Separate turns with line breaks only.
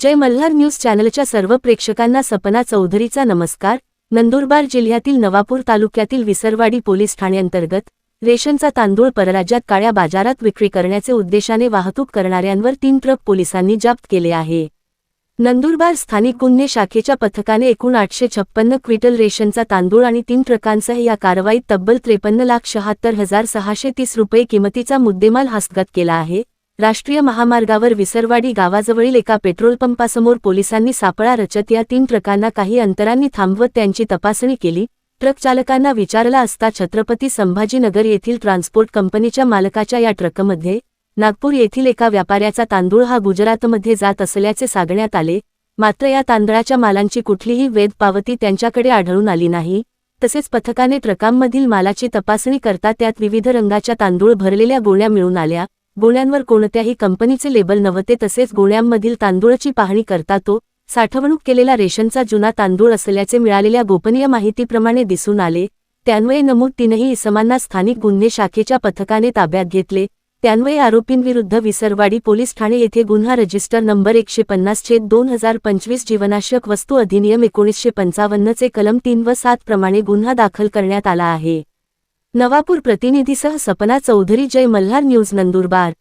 जय Malhar news चॅनलच्या सर्व प्रेक्षकांना सपना चौधरीचा नमस्कार. नंदुरबार जिल्ह्यातील नवापूर तालुक्यातील विसरवाडी पोलीस ठाण्यांतर्गत रेशनचा तांदूळ परराज्यात काळ्या बाजारात विक्री करण्याचे उद्देशाने वाहतूक करणाऱ्यांवर तीन ट्रक पोलिसांनी जप्त केले आहे. नंदुरबार स्थानिक गुन्हे शाखेच्या पथकाने एकूण आठशे छप्पन्न क्विंटल रेशनचा तांदूळ आणि तीन ट्रकांसह या कारवाईत तब्बल त्रेपन्न लाख शहात्तर हजार सहाशे तीस रुपये किमतीचा मुद्देमाल हस्तगत केला आहे. राष्ट्रीय महामार्गावर विसरवाडी गावाजवळील एका पेट्रोल पंपासमोर पोलिसांनी सापळा रचत या तीन ट्रकांना काही अंतरांनी थांबवत त्यांची तपासणी केली. ट्रक चालकांना विचारला असता छत्रपती संभाजीनगर येथील ट्रान्सपोर्ट कंपनीच्या मालकाच्या या ट्रकमध्ये नागपूर येथील एका व्यापाऱ्याचा तांदूळ हा गुजरातमध्ये जात असल्याचे सांगण्यात आले. मात्र या तांदळाच्या मालांची कुठलीही वेद पावती त्यांच्याकडे आढळून आली नाही. तसेच पथकाने ट्रकांमधील मालाची तपासणी करता त्यात विविध रंगाच्या तांदूळ भरलेल्या गोण्या मिळून आल्या. गोण्यांवर कोणत्याही कंपनीचे लेबल नव्हते तसेच गोण्यांमधील तांदूळची पाहणी करता तो साठवणूक केलेला रेशनचा जुना तांदूळ असल्याचे मिळालेल्या गोपनीय माहितीप्रमाणे दिसून आले. त्यान्वये नमूद तीनही इसमांना स्थानिक गुन्हे शाखेच्या पथकाने ताब्यात घेतले. त्यान्वये आरोपींविरुद्ध विसरवाडी पोलीस ठाणे येथे गुन्हा रजिस्टर नंबर एकशे पन्नास छेद दोन हजार पंचवीस जीवनाशक वस्तू अधिनियम एकोणीसशे पंचावन्नचे कलम तीन व सात प्रमाणे गुन्हा दाखल करण्यात आला आहे. नवापूर प्रतिनिधीसह सपना चौधरी जय मल्हार न्यूज नंदुरबार.